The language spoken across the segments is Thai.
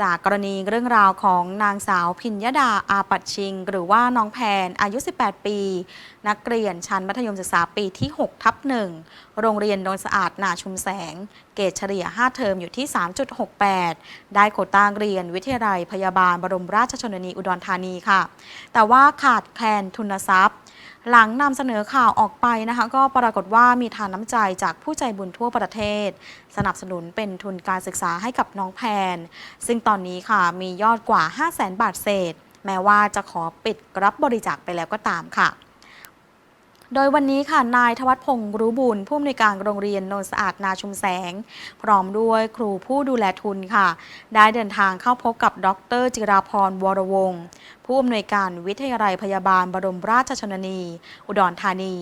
จากกรณีเรื่องราวของนางสาวพิญญดาอาปัดชิง หรือว่าน้องแพนอายุ 18 ปี นักเรียนชั้นมัธยมศึกษาปีที่ 6 ทับหนึ่งโรงเรียนโนนสะอาดนาชุมแสง เกรดเฉลี่ย 5 เทอมอยู่ที่ 3.68 ได้โควต้าเรียนวิทยาลัยพยาบาลบรมราชชนนีอุดรธานีค่ะ แต่ว่าขาดแคลนทุนทรัพย์ หลังนำเสนอข่าวออกไปนะคะ ก็ปรากฏว่ามีทานน้ำใจจากผู้ใจบุญทั่วประเทศ สนับสนุนเป็นทุนการศึกษาให้กับน้องแพน ซึ่งตอนนี้ค่ะมียอดกว่า 5 0 0แสนบาทเศษ แม้ว่าจะขอปิดรับบริจาคไปแล้วก็ตามค่ะ โดยวันนี้ค่ะ นายทวัฒพงศ์รู้บุญผู้อำนวยการโรงเรียนโนนสะอาดนาชุมแสง พร้อมด้วยครูผู้ดูแลทุนค่ะ ได้เดินทางเข้าพบกับดร จิราพรวรวงศ์ผู้อำนวยการวิทยาลัยพยาบาลบรมราชชนนี อุดรธานี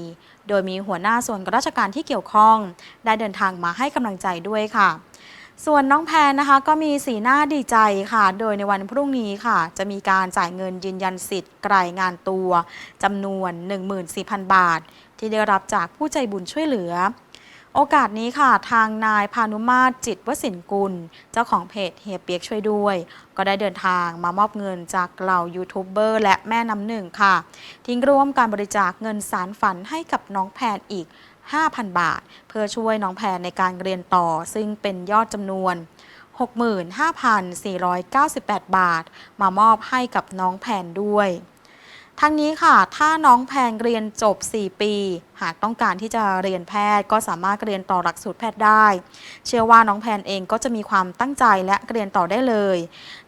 โดยมีหัวหน้าส่วนราชการที่เกี่ยวข้อง ได้เดินทางมาให้กำลังใจด้วยค่ะ ส่วนน้องแพนนะคะก็มีสีหน้าดีใจค่ะ โดยในวันพรุ่งนี้ค่ะ จะมีการจ่ายเงินยืนยันสิทธิ์รายงานตัวจำนวน 14,000 บาท ที่ได้รับจากผู้ใจบุญช่วยเหลือ โอกาสนี้ค่ะทางนายพานุมาตรจิตวสินกุล เจ้าของเพจเฮียเปียกช่วยด้วย ก็ได้เดินทางมามอบเงินจากเหล่ายูทูบเบอร์และแม่น้ำหนึ่งค่ะ ทิ้งร่วมการบริจาคเงินสารฝันให้กับน้องแพนอีก 5,000 บาท เพื่อช่วยน้องแพนในการเรียนต่อ ซึ่งเป็นยอดจำนวน 65,498 บาท มามอบให้กับน้องแพนด้วย ทั้งนี้ค่ะ ถ้าน้องแพนเรียนจบ 4 ปี หากต้องการที่จะเรียนแพทย์ก็สามารถเรียนต่อหลักสูตรแพทย์ได้ เชื่อว่าน้องแพนเองก็จะมีความตั้งใจและเรียนต่อได้เลย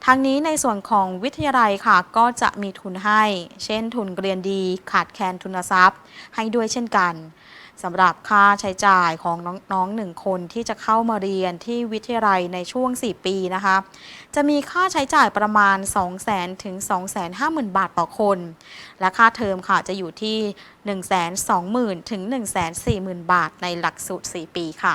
ทั้งนี้ในส่วนของวิทยาลัยค่ะก็จะมีทุนให้ เช่นทุนเรียนดี ขาดแคลนทุนทรัพย์ ให้ด้วยเช่นกัน สำหรับค่าใช้จ่ายของน้องๆหนึ่งคนที่จะเข้ามาเรียนที่วิทยาลัยในช่วง 4 ปีนะคะ จะมีค่าใช้จ่ายประมาณ 2 0 0 0 0 0ถึง250,000 บาทต่อคน และค่าเทอมค่ะจะอยู่ที่ 120,000ถึง140,000 บาทในหลักสูตร 4 ปีค่ะ